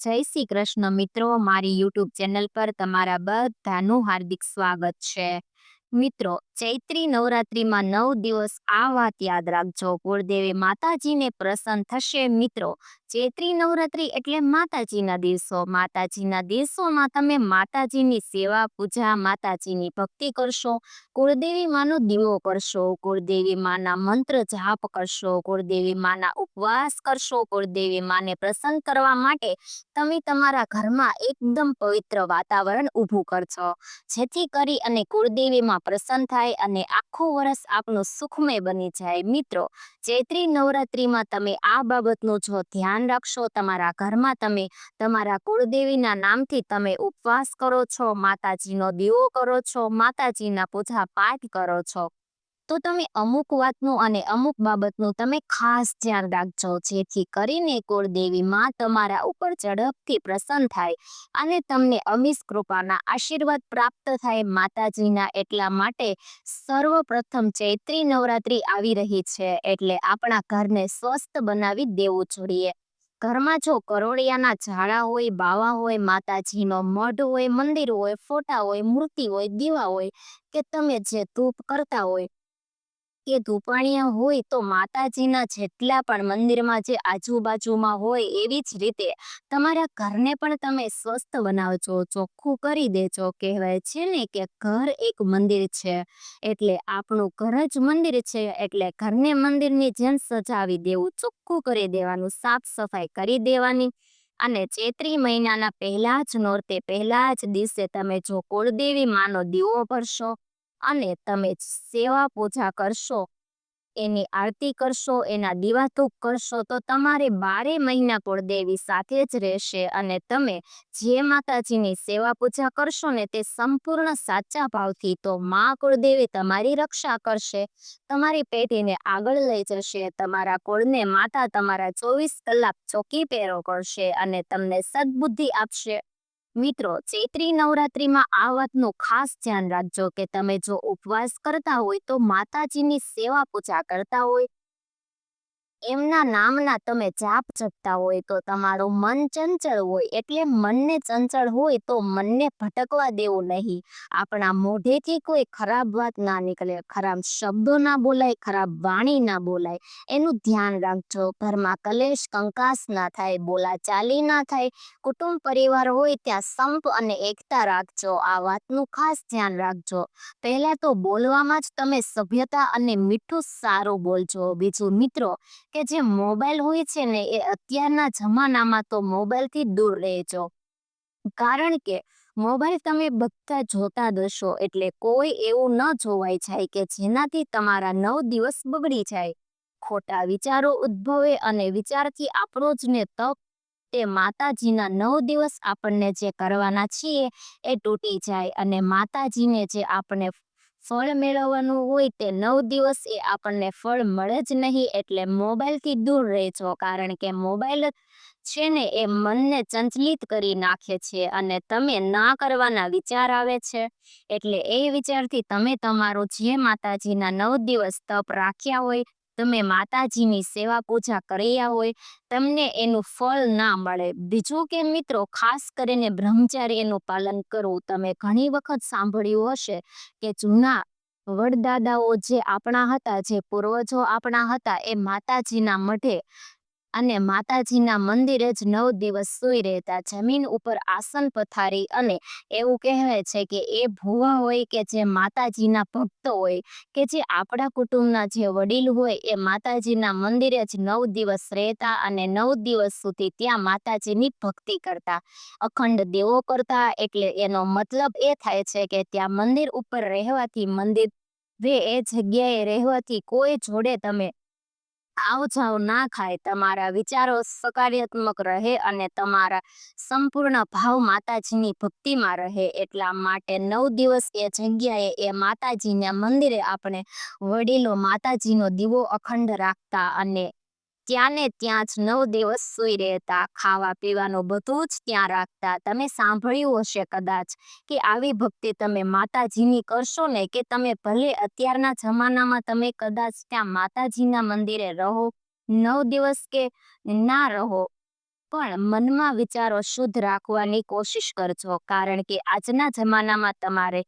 જય શ્રી કૃષ્ણ મિત્રો મારી યુટ્યુબ ચેનલ પર તમારા બધાનું હાર્દિક સ્વાગત છે. મિત્રો ચૈત્રી નવરાત્રીમાં નવ દિવસ આ વાત યાદ રાખજો. કુળદેવી માતાજીને પ્રસન્ન થશે મિત્રો. ચૈત્રી નવરાત્રી એટલે માતાજીના દિવસો. માતાજીના દિવસોમાં તમે માતાજીની સેવા, પૂજા, માતાજીની ભક્તિ કરશો. કુળદેવી માનો દીવો કરશો. કુળદેવી માના મંત્ર જાપ કરશો. કુળદેવી માના ઉપવાસ કરશો. કુળદેવી માને પ્રસન્ન કરવા માટે તમે તમારા ઘરમાં એકદમ પવિત્ર વાતાવરણ ઊભું કરશો. જેથી કરી અને કુળદેવીમાં પ્રસન્ન થાય. અને આખું વર્ષ આપણું સુખમય બની જાય. મિત્રો, ચૈત્રી નવરાત્રિમાં તમે આ બાબતનું જો ધ્યાન રાખશો, તમારા ઘરમાં તમે, તમારા કુળદેવીના નામથી તમે ઉપવાસ કરો છો, માતાજીનો દીવો કરો છો, માતાજીના પૂજા પાઠ કરો છો. તો તમે અમુક વાતનું અને અમુક બાબતનું તમે ખાસ ધ્યાન રાખજો. જેથી કરીને કુળદેવી માં તમારા ઉપર ઝડપથી પ્રસન્ન થાય અને તમને અમીશ કૃપાના આશીર્વાદ પ્રાપ્ત થાય. માતાજીના એટલા માટે સર્વપ્રથમ ચૈત્રી નવરાત્રી આવી રહી છે એટલે આપણા ઘરને સ્વસ્થ બનાવી દેવું જોઈએ. ઘરમાં જો કરોળિયાના ઝાડા હોય, બાવા હોય, માતાજીનો મઢ હોય, મંદિર હોય, ફોટા હોય, મૂર્તિ હોય, દીવા હોય કે તમે જે ધૂપ કરતા હોય કે ધૂપાણિયા હોય તો માતાજીના જેટલા પણ મંદિરમાં જે આજુબાજુમાં હોય એવી જ રીતે તમારા ઘરને પણ તમે સ્વસ્થ બનાવજો, ચોખ્ખું કરી દેજો. કહેવાય છે ને કે ઘર એક મંદિર છે. એટલે આપણું ઘર જ મંદિર છે. એટલે ઘરને મંદિરની જેમ સજાવી દેવું, ચોખ્ખું કરી દેવાનું, સાફ સફાઈ કરી દેવાની. અને ચૈત્રી મહિનાના પહેલા જ નોરતે પહેલા જ દિવસે તમે જો કુળદેવી માનો દીવો ભરશો અને તમે સેવા પૂજા કરશો, એની આરતી કરશો, એના દીવાધૂપ કરશો, તો તમારે બારે મહિના કુળદેવી સાથે જ રહેશે અને તમે જે માતાજીની સેવા પૂજા કરશો ને તે સંપૂર્ણ સાચા ભાવથી તો મા કુળદેવી તમારી રક્ષા કરશે, તમારી પેઢીને આગળ લઈ જશે, તમારા કુળને માતા તમારા ચોવીસ કલાક ચોકી પહેરો કરશે અને તમને સદબુદ્ધિ આપશે. મિત્રો, ચૈત્રી નવરાત્રીમાં આ વાતનું ખાસ ધ્યાન રાખજો કે તમે જો ઉપવાસ કરતા હોય તો માતાજીની સેવા પૂજા કરતા હોય એમના નામના તમે જાપ જપતા હોય તો તમારું મન ચંચળ હોય, એટલે મનને ચંચળ હોય તો મનને ભટકવા દેવું નહીં. આપણા મોઢેથી કોઈ ખરાબ વાત ના નીકળે, ખરાબ શબ્દો ના બોલાય, ખરાબ વાણી ના બોલાય. એનું ધ્યાન રાખજો. ઘરમાં કલેશ, કંકાસ ના થાય બોલા ચાલી ના થાય. કુટુંબ પરિવાર હોય ત્યાં સંપ અને એકતા રાખજો. આ વાતનું ખાસ ધ્યાન રાખજો. પહેલા તો બોલવામાં જ તમે સભ્યતા અને મીઠું સારું બોલજો. બીજું મિત્રો કે જે મોબાઈલ હોય છે ને, એ અત્યારના જમાનામાં તો મોબાઈલથી દૂર રહેજો. કારણ કે મોબાઈલ તમે બધા જોતા દશો એટલે કોઈ એવું ન જોવાય જાય કે જેનાથી તમારા નવ દિવસ બગડી જાય. ખોટા વિચારો ઉદ્ભવે અને વિચારથી આપણો જ ને તક, તે માતાજીના નવ દિવસ આપણને જે કરવાના છીએ, એ તૂટી જાય અને માતાજીને જે આપણને ફળ મેળવવાનું હોય તે નવ દિવસ એ આપણને ફળ મળે જ નહીં એટલે મોબાઈલથી દૂર રહેજો. કારણ કે મોબાઈલ છે ને એ મનને ચંચલિત કરી નાખે છે અને તમે ના કરવાના વિચાર આવે છે. એટલે એ વિચારથી તમે તમારું જે માતાજીના નવ દિવસ તપ રાખ્યા હોય તમે માતાજીની સેવા પૂજા કર્યા હોય, તમને એનું ફળ ના મળે. બીજું કે મિત્રો, ખાસ કરીને બ્રહ્મચાર્યનું પાલન કરવું તમે ઘણી વખત સાંભળ્યું હશે કે જૂના વડદાદાઓ જે આપણા હતા, જે પૂર્વજો આપણા હતા, એ માતાજીના મઢે અને માતાજીના મંદિરે જ નવ દિવસ સૂઈ રહેતા. જમીન ઉપર આસન પથારી અને એવું કહેવાય છે કે એ ભુવા હોય કે જે માતાજીના ભક્તો હોય કે જે આપણા કુટુંબના જે વડીલ હોય એ માતાજીના મંદિરે જ નવ દિવસ રહેતા અને નવ દિવસ સુધી ત્યાં માતાજીની ભક્તિ કરતા. અખંડ દેવો કરતા એટલે એનો મતલબ એ થાય છે કે ત્યાં મંદિર ઉપર રહેવાથી મંદિર એ જગ્યાએ રહેવાથી કોઈ જોડે તમે આવ જાવ ના ખાય. તમારા વિચારો સકારાત્મક રહે અને તમારા સંપૂર્ણ ભાવ માતાજીની ભક્તિમાં રહે. એટલા માટે નવ દિવસ એ જગ્યાએ એ માતાજીના મંદિરે આપણે વડીલો માતાજીનો દીવો અખંડ રાખતા અને ત્યાં ને ત્યાં જ નવ દિવસ સૂઈ રહેતા, ખાવા પીવાનું બધું જ ત્યાં રાખતા. તમે સાંભળ્યું હશે કદાચ કે આવી ભક્તિ તમે માતાજીની કરશો ને કે તમે ભલે અત્યારના જમાનામાં તમે કદાચ ત્યાં માતાજીના મંદિરે રહો, નવ દિવસ કે ના રહો, પણ મનમાં વિચારો શુદ્ધ રાખવાની કોશિશ કરજો. કારણ કે આજના જમાનામાં તમારે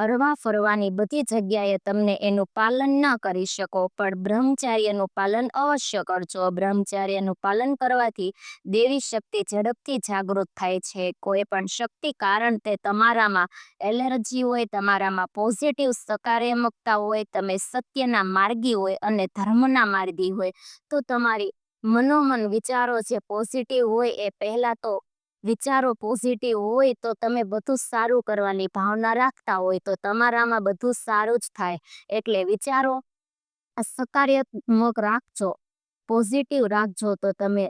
હરવા ફરવાની બધી જગ્યાએ તમને એનું પાલન ન કરી શકો. પણ બ્રહ્મચાર્યનું પાલન અવશ્ય કરજો. બ્રહ્મચાર્યનું પાલન કરવાથી દેવી શક્તિ ઝડપથી જાગૃત થાય છે. કોઈ પણ શક્તિ કારણ તે તમારામાં એલર્જી હોય, તમારામાં પોઝિટિવ સકારાત્મકતા હોય, તમે સત્યના માર્ગી હોય અને ધર્મના માર્ગી હોય, તો તમારી મનોમન વિચારો જે પોઝિટિવ હોય એ પહેલાં તો વિચારો પોઝિટિવ હોય તો તમે બધું સારું કરવાની ભાવના રાખતા હોય તો તમારામાં બધું સારું જ થાય. એટલે વિચારો સકારાત્મક રાખજો પોઝિટિવ રાખજો તો તમે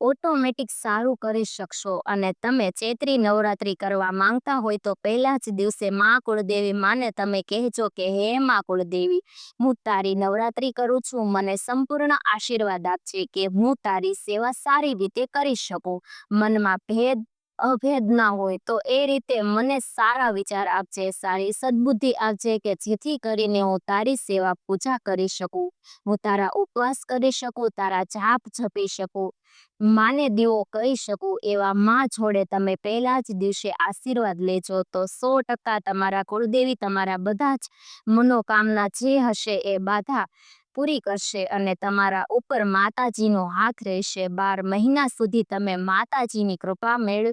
ઓટોમેટિક સારું કરી શકશો અને તમે ચૈત્રી નવરાત્રિ કરવા માંગતા હોય તો પહેલા જ દિવસે મા કુળદેવી માને તમે કહેજો કે, હે મા કુળદેવી, હું તારી નવરાત્રિ કરું છું. મને સંપૂર્ણ આશીર્વાદ આપજે કે હું તારી સેવા સારી રીતે કરી શકું. મનમાં ભેદ અભેદ ના હોય, તો એ રીતે મને સારા વિચાર આપજે, સારી સદબુદ્ધિ આપજે કે જેથી કરીને હું તારી સેવા પૂજા કરી શકું, હું તારા ઉપવાસ કરી શકું, તારા જાપ જપી શકું, માને દીવો કહી શકું, એવા માં જોડે તમે પહેલા જ દિવસે આશીર્વાદ લેજો, તો સો ટકા તમારા કુળદેવી તમારા બધા જ મનોકામના જે હશે એ બાધા પૂરી કરશે અને તમારા ઉપર માતાજીનો હાથ રહેશે. બાર મહિના સુધી તમે માતાજીની કૃપા મેળ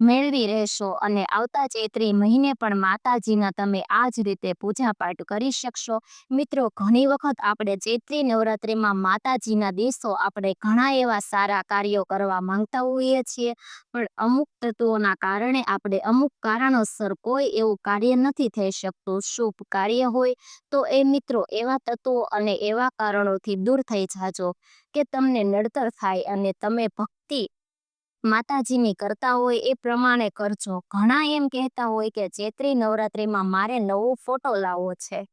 મેળવી રહેશો અને આવતા ચૈત્રી મહિને પણ માતાજીના તમે આ જ રીતે પૂજા પાઠ કરી શકશો. મિત્રો, ઘણી વખત આપણે ચૈત્રી નવરાત્રિમાં માતાજીના દિવસો આપણે ઘણા એવા સારા કાર્યો કરવા માંગતા હોઈએ છીએ, પણ અમુક તત્વોના કારણે આપણે અમુક કારણોસર કોઈ એવું કાર્ય નથી થઈ શકતું. શુભ કાર્ય હોય તો એ મિત્રો એવા તત્વો અને એવા કારણોથી દૂર થઈ જાજો કે તમને નડતર થાય અને તમે ભક્તિ માતાજીની કરતા હોય એ પ્રમાણે કરજો. ઘણા એમ કહેતા હોય કે ચૈત્રી નવરાત્રિમાં મારે નવો ફોટો લાવવો છે.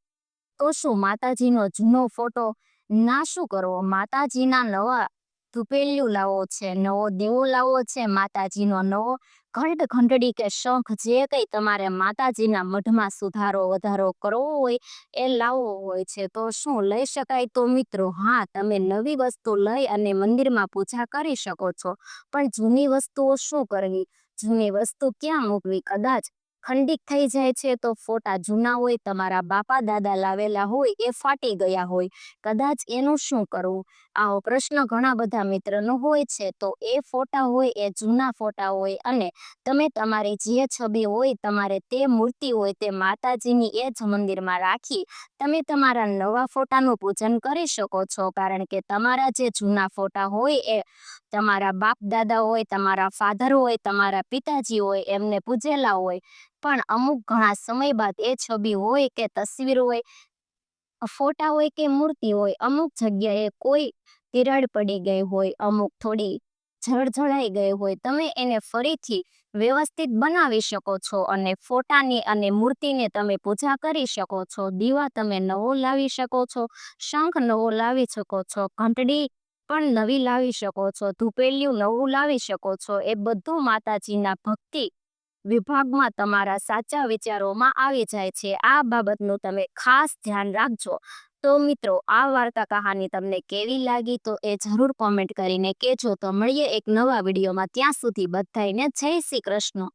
તો શું માતાજીનો જૂનો ફોટો? ના, શું કરવો? માતાજીના નવા ધૂપેલિયું લાવવો છે, નવો દીવો લાવવો છે, માતાજીનો નવો ઘંટ ઘંટડી કે શંખ જે કંઈ તમારે માતાજીના મઢમાં સુધારો, વધારો કરવો હોય એ લાવવો હોય છે, તો શું લઈ શકાય? તો મિત્રો, હા, તમે નવી વસ્તુ લઈ અને મંદિરમાં પૂજા કરી શકો છો. પણ જૂની વસ્તુઓ શું કરવી? જૂની વસ્તુ ક્યાં મૂકવી? કદાચ ખંડિત થઈ જાય છે, તો ફોટા જૂના હોય, તમારા બાપા દાદા લાવેલા હોય, એ ફાટી ગયા હોય. કદાચ એનું શું કરવું? આવો પ્રશ્ન ઘણા બધા મિત્રનો હોય છે, તો એ ફોટા હોય, એ જૂના ફોટા હોય, અને તમે તમારી જે છબી હોય, તમારે તે મૂર્તિ હોય, તે માતાજીની એ જ મંદિરમાં રાખી, તમે તમારા નવા ફોટાનું પૂજન કરી શકો છો. કારણ કે તમારા જે જૂના ફોટા હોય, એ તમારા બાપ દાદા હોય, તમારા ફાધર હોય, તમારા પિતાજી હોય, એમને પૂજેલા હોય પણ અમુક ઘણા સમય બાદ એ છબી હોય કે તસવીર હોય, ફોટા હોય કે મૂર્તિ હોય, અમુક જગ્યાએ કોઈ તિરાડ પડી ગઈ હોય, અમુક થોડી જળજળાઈ ગઈ હોય, તમે એને ફરીથી વ્યવસ્થિત બનાવી શકો છો અને ફોટાની અને મૂર્તિને તમે પૂજા કરી શકો છો, દીવા તમે નવો લાવી શકો છો, શંખ નવો લાવી શકો છો, ઘંટડી પણ નવી લાવી શકો છો ધૂપેલિયું નવું લાવી શકો છો, એ બધું માતાજીના ભક્તિ વિભાગમાં તમારા સાચા વિચારોમાં આવી જાય છે. આ બાબતનું તમે ખાસ ધ્યાન રાખજો. તો મિત્રો, આ વાર્તા કહાની તમને કેવી લાગી તો એ જરૂર કોમેન્ટ કરીને કહેજો. તો મળીએ એક નવા વિડીયોમાં. ત્યાં સુધી બધાને જય શ્રી કૃષ્ણ.